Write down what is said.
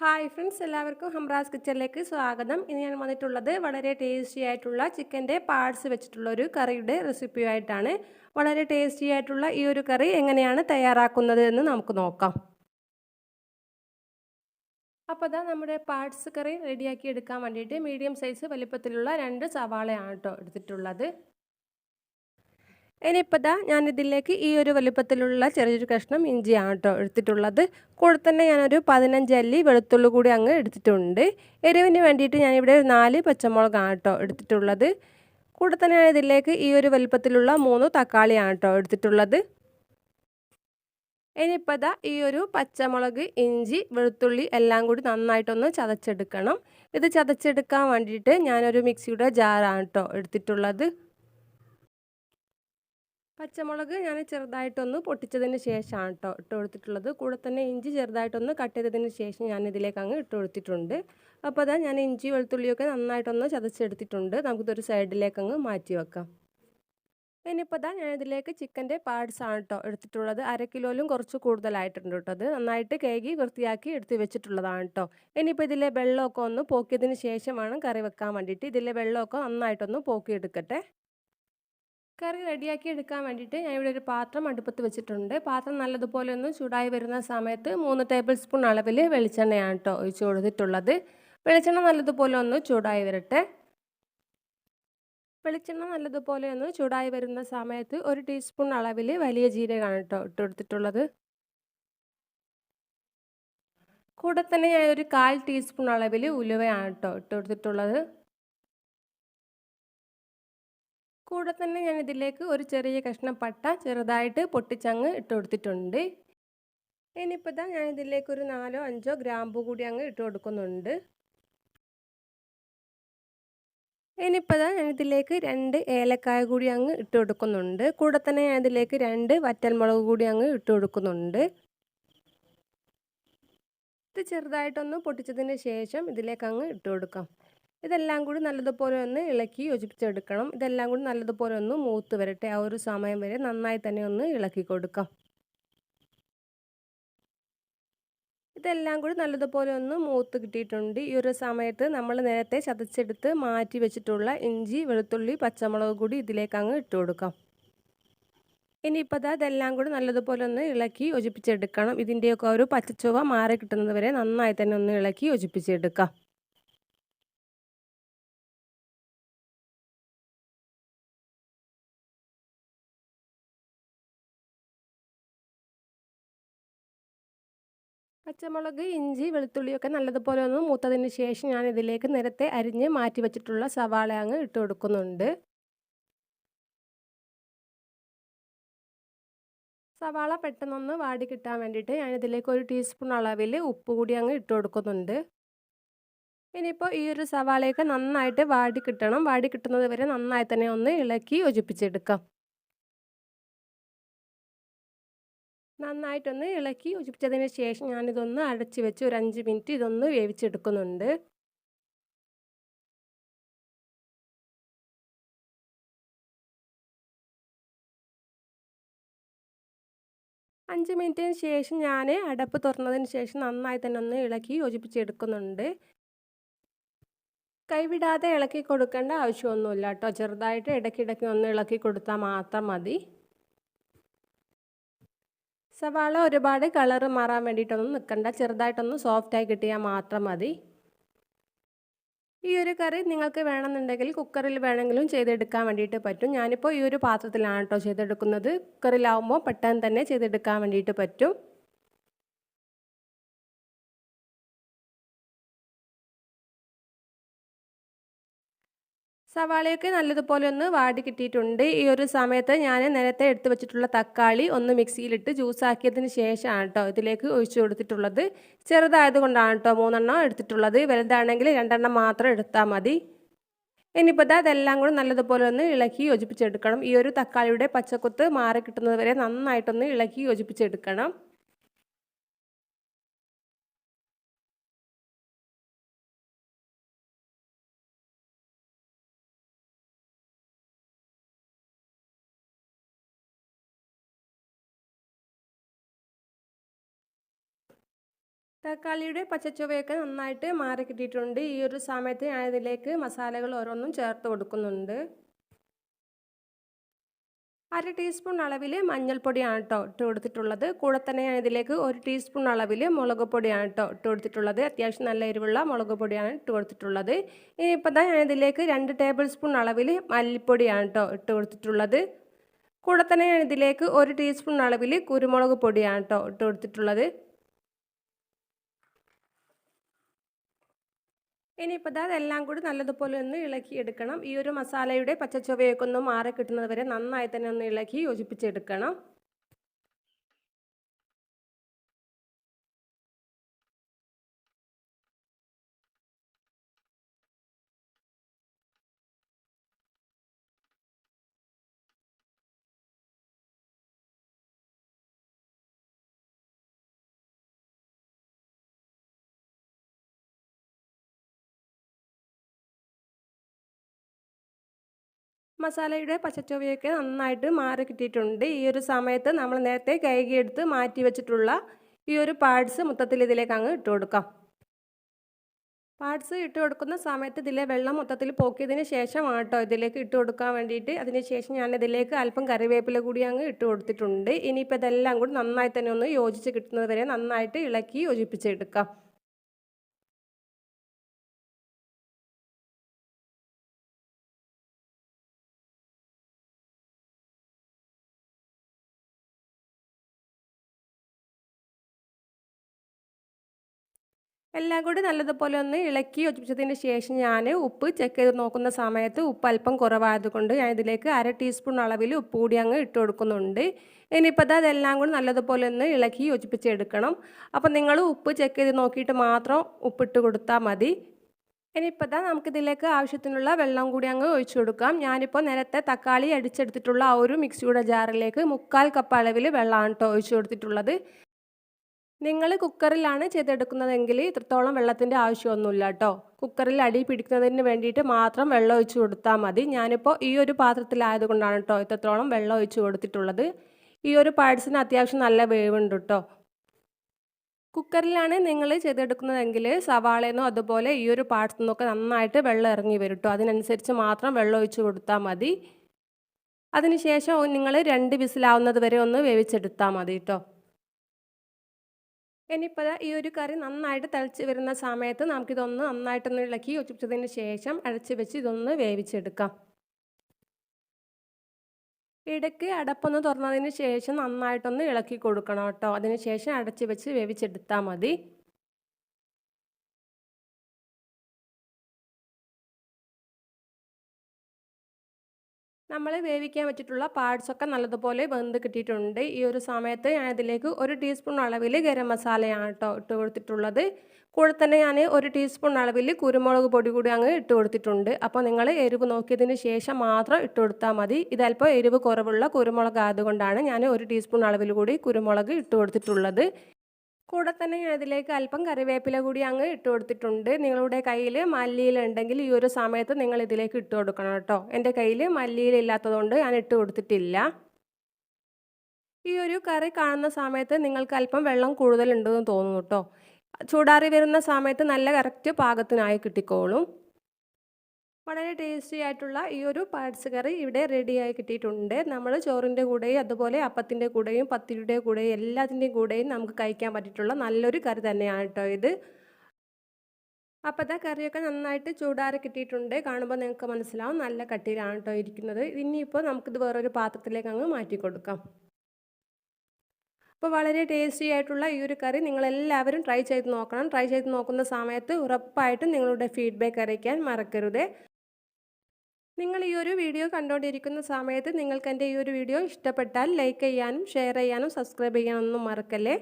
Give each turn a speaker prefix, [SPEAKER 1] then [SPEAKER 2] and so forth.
[SPEAKER 1] Hi friends എല്ലാവർക്കും ഹംറാസ് കിച്ചണിലേക്ക് സ്വാഗതം. ഇനി ഞാൻ വന്നിട്ടുള്ളത് വളരെ ടേസ്റ്റി ആയിട്ടുള്ള ചിക്കന്റെ പാർട്സ് വെച്ചിട്ടുള്ള ഒരു കറിയുടെ റെസിപ്പിയായിട്ടാണ് വളരെ ടേസ്റ്റി ആയിട്ടുള്ള ഈ ഒരു കറി എങ്ങനെയാണ് തയ്യാറാക്കുന്നത് എന്ന് നമുക്ക് നോക്കാം. അപ്പോൾ അതാ നമ്മുടെ പാർട്സ് കറി റെഡിയാക്കി എടുക്കാൻ വേണ്ടിയിട്ട് മീഡിയം സൈസ് വലിപ്പത്തിലുള്ള രണ്ട് സവാളയാണ് കേട്ടോ എടുത്തിട്ടുള്ളത്. ഇനിയിപ്പോൾ ദാ ഞാനിതിലേക്ക് ഈ ഒരു വലിപ്പത്തിലുള്ള ചെറിയൊരു കഷ്ണം ഇഞ്ചിയാണ് കേട്ടോ എടുത്തിട്ടുള്ളത്. കൂടെ തന്നെ ഞാനൊരു പതിനഞ്ച് അല്ലി വെളുത്തുള്ളി കൂടി അങ്ങ് എടുത്തിട്ടുണ്ട്. എരിവിന് വേണ്ടിയിട്ട് ഞാനിവിടെ ഒരു നാല് പച്ചമുളകാണ് കേട്ടോ എടുത്തിട്ടുള്ളത്. കൂടെ തന്നെ ഞാൻ ഇതിലേക്ക് ഈ ഒരു വലിപ്പത്തിലുള്ള മൂന്ന് തക്കാളിയാണ് കേട്ടോ എടുത്തിട്ടുള്ളത്. ഇനിയിപ്പോൾ ദാ ഈ ഒരു പച്ചമുളക് ഇഞ്ചി വെളുത്തുള്ളി എല്ലാം കൂടി നന്നായിട്ടൊന്ന് ചതച്ചെടുക്കണം. ഇത് ചതച്ചെടുക്കാൻ വേണ്ടിയിട്ട് ഞാനൊരു മിക്സിയുടെ ജാറാണ് കേട്ടോ എടുത്തിട്ടുള്ളത്. പച്ചമുളക് ഞാൻ ചെറുതായിട്ടൊന്ന് പൊട്ടിച്ചതിന് ശേഷമാണ് കേട്ടോ ഇട്ട് കൊടുത്തിട്ടുള്ളത് കൂടെ തന്നെ ഇഞ്ചി ചെറുതായിട്ടൊന്ന് കട്ട് ചെയ്തതിന് ശേഷം ഞാൻ ഇതിലേക്ക് അങ്ങ് ഇട്ട് കൊടുത്തിട്ടുണ്ട് അപ്പോൾ അതാ ഞാൻ ഇഞ്ചി വെളുത്തുള്ളിയൊക്കെ നന്നായിട്ടൊന്ന് ചതച്ചെടുത്തിട്ടുണ്ട്. നമുക്കിതൊരു സൈഡിലേക്ക് അങ്ങ് മാറ്റി വെക്കാം. ഇനിയിപ്പോൾ ഇതാ ഞാൻ ഇതിലേക്ക് ചിക്കന്റെ പാർട്സ് ആണ് കേട്ടോ എടുത്തിട്ടുള്ളത്. അര കിലോയിലും കുറച്ച് കൂടുതലായിട്ടുണ്ട് കേട്ടോ അത്. നന്നായിട്ട് കേകി വൃത്തിയാക്കി എടുത്ത് വെച്ചിട്ടുള്ളതാണ് കേട്ടോ ഇനിയിപ്പോൾ ഇതിലെ വെള്ളമൊക്കെ ഒന്ന് പോക്കിയതിന് ശേഷം വേണം കറി വെക്കാൻ വേണ്ടിയിട്ട്. ഇതിലെ വെള്ളമൊക്കെ നന്നായിട്ടൊന്ന് പോക്കിയെടുക്കട്ടെ. കറി റെഡിയാക്കി എടുക്കാൻ വേണ്ടിയിട്ട് ഞാൻ ഇവിടെ ഒരു പാത്രം അടുപ്പത്ത് വെച്ചിട്ടുണ്ട്. പാത്രം നല്ലതുപോലെ ഒന്ന് ചൂടായി വരുന്ന സമയത്ത് മൂന്ന് ടേബിൾ സ്പൂൺ അളവിൽ വെളിച്ചെണ്ണയാണ് കേട്ടോ ഒഴിച്ച് കൊടുത്തിട്ടുള്ളത്. വെളിച്ചെണ്ണ നല്ലതുപോലെ ഒന്ന് ചൂടായി വരട്ടെ. വെളിച്ചെണ്ണ നല്ലതുപോലെ ഒന്ന് ചൂടായി വരുന്ന സമയത്ത് ഒരു ടീസ്പൂൺ അളവിൽ വലിയ ജീരകമാണ് കേട്ടോ ഇട്ട് കൊടുത്തിട്ടുള്ളത്. കൂടെ തന്നെ ഞാൻ ഒരു കാൽ ടീസ്പൂൺ അളവിൽ ഉലുവയാണ് കേട്ടോ ഇട്ട് കൊടുത്തിട്ടുള്ളത്. കൂടെ തന്നെ ഞാൻ ഇതിലേക്ക് ഒരു ചെറിയ കഷ്ണം പട്ട ചെറുതായിട്ട് പൊട്ടിച്ചങ്ങ് ഇട്ട് കൊടുത്തിട്ടുണ്ട്. ഇനിയിപ്പോൾ ഇതാ ഞാൻ ഇതിലേക്ക് ഒരു നാലോ അഞ്ചോ ഗ്രാമ്പു കൂടി അങ്ങ് ഇട്ട് കൊടുക്കുന്നുണ്ട്. ഇനിയിപ്പോൾ ഇതാ ഞാൻ ഇതിലേക്ക് രണ്ട് ഏലക്കായ കൂടി അങ്ങ് ഇട്ട് കൊടുക്കുന്നുണ്ട്. കൂടെ തന്നെ ഞാൻ ഇതിലേക്ക് രണ്ട് വറ്റൽമുളക് കൂടി അങ്ങ് ഇട്ട് കൊടുക്കുന്നുണ്ട്. ഇത് ചെറുതായിട്ടൊന്ന് പൊട്ടിച്ചതിന് ശേഷം ഇതിലേക്ക് അങ്ങ് ഇട്ട് കൊടുക്കാം. ഇതെല്ലാം കൂടി നല്ലതുപോലെ ഒന്ന് ഇളക്കി യോജിപ്പിച്ചെടുക്കണം. ഇതെല്ലാം കൂടി നല്ലതുപോലെ ഒന്ന് മൂത്ത് വരട്ടെ. ആ ഒരു സമയം വരെ നന്നായി തന്നെ ഒന്ന് ഇളക്കി കൊടുക്കാം. ഇതെല്ലാം കൂടി നല്ലതുപോലെ ഒന്ന് മൂത്ത് കിട്ടിയിട്ടുണ്ട്. ഈ ഒരു സമയത്ത് നമ്മൾ നേരത്തെ ചതച്ചെടുത്ത് മാറ്റി വെച്ചിട്ടുള്ള ഇഞ്ചി വെളുത്തുള്ളി പച്ചമുളക് കൂടി ഇതിലേക്ക് അങ്ങ് ഇട്ട് കൊടുക്കാം. ഇനിയിപ്പോൾ അത് അതെല്ലാം കൂടി നല്ലതുപോലെ ഒന്ന് ഇളക്കി യോജിപ്പിച്ചെടുക്കണം. ഇതിന്റെയൊക്കെ ഒരു പച്ചച്ചുവ മാറി കിട്ടുന്നത് വരെ നന്നായി തന്നെ ഒന്ന് ഇളക്കി യോജിപ്പിച്ചെടുക്കാം. പച്ചമുളക് ഇഞ്ചി വെളുത്തുള്ളിയൊക്കെ നല്ലതുപോലെ ഒന്ന് മൂത്തതിന് ശേഷം ഞാൻ ഇതിലേക്ക് നേരത്തെ അരിഞ്ഞ് മാറ്റി വെച്ചിട്ടുള്ള സവാള അങ്ങ് ഇട്ട് കൊടുക്കുന്നുണ്ട്. സവാള പെട്ടെന്നൊന്ന് വാടി കിട്ടാൻ വേണ്ടിയിട്ട് ഞാൻ ഇതിലേക്ക് ഒരു ടീസ്പൂൺ അളവിൽ ഉപ്പ് കൂടി അങ്ങ് ഇട്ട് കൊടുക്കുന്നുണ്ട്. ഇനിയിപ്പോൾ ഈ ഒരു സവാളയൊക്കെ നന്നായിട്ട് വാടി കിട്ടണം. വാടി കിട്ടുന്നത് വരെ നന്നായി തന്നെ ഒന്ന് ഇളക്കി യോജിപ്പിച്ചെടുക്കാം. നന്നായിട്ടൊന്ന് ഇളക്കി യോജിപ്പിച്ചതിന് ശേഷം ഞാനിതൊന്ന് അടച്ചു വെച്ച് ഒരു അഞ്ച് മിനിറ്റ് ഇതൊന്ന് വേവിച്ചെടുക്കുന്നുണ്ട്. അഞ്ച് മിനിറ്റിന് ശേഷം ഞാൻ അടപ്പ് തുറന്നതിന് ശേഷം നന്നായി തന്നെ ഒന്ന് ഇളക്കി യോജിപ്പിച്ചെടുക്കുന്നുണ്ട്. കൈവിടാതെ ഇളക്കി കൊടുക്കേണ്ട ആവശ്യമൊന്നുമില്ല കേട്ടോ. ചെറുതായിട്ട് ഇടയ്ക്കിടയ്ക്ക് ഒന്ന് ഇളക്കി കൊടുത്താൽ മാത്രം മതി. സവാള ഒരുപാട് കളറ് മാറാൻ വേണ്ടിയിട്ടൊന്നും നിൽക്കണ്ട ചെറുതായിട്ടൊന്ന് സോഫ്റ്റായി കിട്ടിയാൽ മാത്രം മതി. ഈ ഒരു കറി നിങ്ങൾക്ക് വേണമെന്നുണ്ടെങ്കിൽ കുക്കറിൽ വേണമെങ്കിലും ചെയ്തെടുക്കാൻ വേണ്ടിയിട്ട് പറ്റും. ഞാനിപ്പോൾ ഈ ഒരു പാത്രത്തിലാണ് കേട്ടോ ചെയ്തെടുക്കുന്നത്. കുക്കറിലാവുമ്പോൾ പെട്ടെന്ന് തന്നെ ചെയ്തെടുക്കാൻ വേണ്ടിയിട്ട് പറ്റും. സവാളയൊക്കെ നല്ലതുപോലെ ഒന്ന് വാടി കിട്ടിയിട്ടുണ്ട്. ഈ ഒരു സമയത്ത് ഞാൻ നേരത്തെ എടുത്തു വെച്ചിട്ടുള്ള തക്കാളി ഒന്ന് മിക്സിയിലിട്ട് ജ്യൂസാക്കിയതിന് ശേഷമാണ് കേട്ടോ ഇതിലേക്ക് ഒഴിച്ചു കൊടുത്തിട്ടുള്ളത്. ചെറുതായത് കൊണ്ടാണ് കേട്ടോ മൂന്നെണ്ണം എടുത്തിട്ടുള്ളത്. വലുതാണെങ്കിൽ രണ്ടെണ്ണം മാത്രം എടുത്താൽ മതി. ഇനിയിപ്പോൾ അതെല്ലാം കൂടെ നല്ലതുപോലെ ഒന്ന് ഇളക്കി യോജിപ്പിച്ചെടുക്കണം. ഈ ഒരു തക്കാളിയുടെ പച്ചക്കൊത്ത് മാറി കിട്ടുന്നത് വരെ നന്നായിട്ടൊന്ന് ഇളക്കി യോജിപ്പിച്ചെടുക്കണം. തക്കാളിയുടെ പച്ചച്ചുവയൊക്കെ നന്നായിട്ട് മാറി കിട്ടിയിട്ടുണ്ട്. ഈ ഒരു സമയത്ത് ഞാൻ ഇതിലേക്ക് മസാലകൾ ഓരോന്നും ചേർത്ത് കൊടുക്കുന്നുണ്ട്. അര ടീസ്പൂൺ അളവിൽ മഞ്ഞൾപ്പൊടിയാണ് കേട്ടോ ഇട്ട് കൊടുത്തിട്ടുള്ളത്. കൂടെ തന്നെ ഞാൻ ഇതിലേക്ക് ഒരു ടീസ്പൂൺ അളവിൽ മുളക് പൊടിയാണ് കേട്ടോ ഇട്ട് കൊടുത്തിട്ടുള്ളത്. അത്യാവശ്യം നല്ല എരിവുള്ള മുളക് പൊടിയാണ് ഇട്ട് കൊടുത്തിട്ടുള്ളത്. ഇനിയിപ്പോൾ ഞാൻ ഇതിലേക്ക് രണ്ട് ടേബിൾ സ്പൂൺ അളവിൽ മല്ലിപ്പൊടിയാണ് കേട്ടോ ഇട്ട് കൊടുത്തിട്ടുള്ളത്. കൂടെ തന്നെ ഞാൻ ഇതിലേക്ക് ഒരു ടീസ്പൂൺ അളവിൽ കുരുമുളക് പൊടിയാണ് കേട്ടോ ഇട്ട് കൊടുത്തിട്ടുള്ളത്. ഇനിയിപ്പോൾ അതെല്ലാം കൂടി നല്ലതുപോലെ ഒന്ന് ഇളക്കി എടുക്കണം. ഈ ഒരു മസാലയുടെ പച്ചച്ചുവയൊക്കെ ഒന്ന് മാറി കിട്ടുന്നത് വരെ നന്നായി തന്നെ ഒന്ന് ഇളക്കി യോജിപ്പിച്ചെടുക്കണം. മസാലയുടെ പച്ചച്ചുവയൊക്കെ നന്നായിട്ട് മാറി കിട്ടിയിട്ടുണ്ട്. ഈ ഒരു സമയത്ത് നമ്മൾ നേരത്തെ കൈകിയെടുത്ത് മാറ്റി വെച്ചിട്ടുള്ള ഈ ഒരു പാർട്സ് മൊത്തത്തിൽ ഇതിലേക്ക് അങ്ങ് ഇട്ട് കൊടുക്കാം. പാർട്സ് ഇട്ട് കൊടുക്കുന്ന സമയത്ത് ഇതിലെ വെള്ളം മൊത്തത്തിൽ പോക്കിയതിന് ശേഷമാണ് കേട്ടോ ഇതിലേക്ക് ഇട്ട് കൊടുക്കാൻ വേണ്ടിയിട്ട്. അതിന് ശേഷം ഞാൻ ഇതിലേക്ക് അല്പം കറിവേപ്പില കൂടി അങ്ങ് ഇട്ട് കൊടുത്തിട്ടുണ്ട്. ഇനിയിപ്പോൾ ഇതെല്ലാം കൂടി നന്നായി തന്നെ ഒന്ന് യോജിച്ച് കിട്ടുന്നത് വരെ നന്നായിട്ട് ഇളക്കി യോജിപ്പിച്ചെടുക്കാം. എല്ലാം കൂടി നല്ലതുപോലെ ഒന്ന് ഇളക്കി യോജിപ്പിച്ചതിന് ശേഷം ഞാൻ ഉപ്പ് ചെക്ക് ചെയ്ത് നോക്കുന്ന സമയത്ത് ഉപ്പ് അല്പം കുറവായതുകൊണ്ട് ഞാൻ ഇതിലേക്ക് അര ടീസ്പൂൺ അളവിൽ ഉപ്പ് കൂടി അങ്ങ് ഇട്ട് കൊടുക്കുന്നുണ്ട്. ഇനിയിപ്പോൾ അത് അതെല്ലാം കൂടി നല്ലതുപോലെ ഒന്ന് ഇളക്കി യോജിപ്പിച്ചെടുക്കണം. അപ്പോൾ നിങ്ങൾ ഉപ്പ് ചെക്ക് ചെയ്ത് നോക്കിയിട്ട് മാത്രം ഉപ്പിട്ട് കൊടുത്താൽ മതി. ഇനിയിപ്പോൾ ഇതാ നമുക്കിതിലേക്ക് ആവശ്യത്തിനുള്ള വെള്ളം കൂടി അങ്ങ് ഒഴിച്ചു കൊടുക്കാം. ഞാനിപ്പോൾ നേരത്തെ തക്കാളി അടിച്ചെടുത്തിട്ടുള്ള ആ ഒരു മിക്സിയുടെ ജാറിലേക്ക് മുക്കാൽ കപ്പ് അളവിൽ വെള്ളമാണ് കേട്ടോ ഒഴിച്ചു കൊടുത്തിട്ടുള്ളത്. നിങ്ങൾ കുക്കറിലാണ് ചെയ്തെടുക്കുന്നതെങ്കിൽ ഇത്രത്തോളം വെള്ളത്തിന്റെ ആവശ്യമൊന്നുമില്ല കേട്ടോ. കുക്കറിൽ അടി പിടിക്കുന്നതിന് വേണ്ടിയിട്ട് മാത്രം വെള്ളം ഒഴിച്ചു കൊടുത്താൽ മതി. ഞാനിപ്പോൾ ഈ ഒരു പാത്രത്തിലായതുകൊണ്ടാണ് കേട്ടോ ഇത്രത്തോളം വെള്ളം ഒഴിച്ചു കൊടുത്തിട്ടുള്ളത്. ഈ ഒരു പാഴ്സിന് അത്യാവശ്യം നല്ല വേവുണ്ട് കേട്ടോ. കുക്കറിലാണ് നിങ്ങൾ ചെയ്തെടുക്കുന്നതെങ്കിൽ സവാളയെന്നോ അതുപോലെ ഈ ഒരു പാർട്സിൽ നിന്നൊക്കെ നന്നായിട്ട് വെള്ളം ഇറങ്ങി വരും കേട്ടോ. അതിനനുസരിച്ച് മാത്രം വെള്ളം ഒഴിച്ചു കൊടുത്താൽ മതി. അതിനുശേഷം നിങ്ങൾ രണ്ട് വിസിലാവുന്നത് വരെ ഒന്ന് വേവിച്ചെടുത്താൽ മതി കേട്ടോ. ഇനിയിപ്പോൾ ഈ ഒരു കറി നന്നായിട്ട് തിളച്ച് വരുന്ന സമയത്ത് നമുക്കിതൊന്ന് നന്നായിട്ടൊന്ന് ഇളക്കി ഒച്ചിച്ചതിന് ശേഷം അടച്ച് വെച്ച് ഇതൊന്ന് വേവിച്ചെടുക്കാം. ഇടയ്ക്ക് അടപ്പൊന്ന് തുറന്നതിന് ശേഷം നന്നായിട്ടൊന്ന് ഇളക്കി കൊടുക്കണം കേട്ടോ. അതിന് ശേഷം അടച്ച് വെച്ച് വേവിച്ചെടുത്താൽ മതി. നമ്മൾ വേവിക്കാൻ വെച്ചിട്ടുള്ള പാർട്സൊക്കെ നല്ലതുപോലെ വെന്ത് കിട്ടിയിട്ടുണ്ട്. ഈ ഒരു സമയത്ത് ഞാൻ ഇതിലേക്ക് ഒരു ടീസ്പൂൺ അളവിൽ ഗരം മസാലയാണ് കേട്ടോ ഇട്ട് കൊടുത്തിട്ടുള്ളത്. കൂടെ തന്നെ ഞാൻ ഒരു ടീസ്പൂൺ അളവിൽ കുരുമുളക് പൊടി കൂടി അങ്ങ് ഇട്ട് കൊടുത്തിട്ടുണ്ട്. അപ്പോൾ നിങ്ങൾ എരിവ് നോക്കിയതിന് ശേഷം മാത്രം ഇട്ട് കൊടുത്താൽ മതി. ഇതല്പം എരിവ് കുറവുള്ള കുരുമുളക് ആയതുകൊണ്ടാണ് ഞാൻ ഒരു ടീസ്പൂൺ അളവിൽ കൂടി കുരുമുളക് ഇട്ട് കൊടുത്തിട്ടുള്ളത്. കൂടെ തന്നെ ഞാൻ ഇതിലേക്ക് അല്പം കറിവേപ്പില കൂടി അങ്ങ് ഇട്ട് കൊടുത്തിട്ടുണ്ട്. നിങ്ങളുടെ കയ്യിൽ മല്ലിയിലുണ്ടെങ്കിൽ ഈ ഒരു സമയത്ത് നിങ്ങൾ ഇതിലേക്ക് ഇട്ട് കൊടുക്കണം കേട്ടോ. എന്റെ കയ്യിൽ മല്ലിയിലില്ലാത്തതുകൊണ്ട് ഞാൻ ഇട്ട് കൊടുത്തിട്ടില്ല. ഈ ഒരു കറി കാണുന്ന സമയത്ത് നിങ്ങൾക്ക് അല്പം വെള്ളം കൂടുതലുണ്ടെന്ന് തോന്നുന്നു കേട്ടോ. ചൂടാറി വരുന്ന സമയത്ത് നല്ല കറക്റ്റ് പാകത്തിനായി കിട്ടിക്കോളും. വളരെ ടേസ്റ്റി ആയിട്ടുള്ള ഈ ഒരു പാർട്സ് കറി ഇവിടെ റെഡിയായി കിട്ടിയിട്ടുണ്ട്. നമ്മൾ ചോറിന്റെ കൂടെയും അതുപോലെ അപ്പത്തിന്റെ കൂടെയും പത്തിരിയുടെ കൂടെയും എല്ലാത്തിന്റെയും കൂടെയും നമുക്ക് കഴിക്കാൻ പറ്റിയിട്ടുള്ള നല്ലൊരു കറി തന്നെയാണ് കേട്ടോ ഇത്. അപ്പോഴത്തെ കറിയൊക്കെ നന്നായിട്ട് ചൂടാറി കിട്ടിയിട്ടുണ്ട്. കാണുമ്പോൾ നിങ്ങൾക്ക് മനസ്സിലാവും നല്ല കട്ടിയിലാണ് കേട്ടോ ഇരിക്കുന്നത്. ഇനിയിപ്പോൾ നമുക്കിത് വേറൊരു പാത്രത്തിലേക്ക് അങ്ങ് മാറ്റി കൊടുക്കാം. അപ്പോൾ വളരെ ടേസ്റ്റി ആയിട്ടുള്ള ഈ ഒരു കറി നിങ്ങളെല്ലാവരും ട്രൈ ചെയ്ത് നോക്കണം. ട്രൈ ചെയ്ത് നോക്കുന്ന സമയത്ത് ഉറപ്പായിട്ടും നിങ്ങളുടെ ഫീഡ്ബാക്ക് അറിയിക്കാൻ മറക്കരുത്. നിങ്ങൾ ഈ ഒരു വീഡിയോ കണ്ടുകൊണ്ടിരിക്കുന്ന സമയത്ത് നിങ്ങൾക്ക് എന്റെ ഈ ഒരു വീഡിയോ ഇഷ്ടപ്പെട്ടാൽ ലൈക്ക് ചെയ്യാനും ഷെയർ ചെയ്യാനും സബ്സ്ക്രൈബ് ചെയ്യാനൊന്നും മറക്കല്ലേ?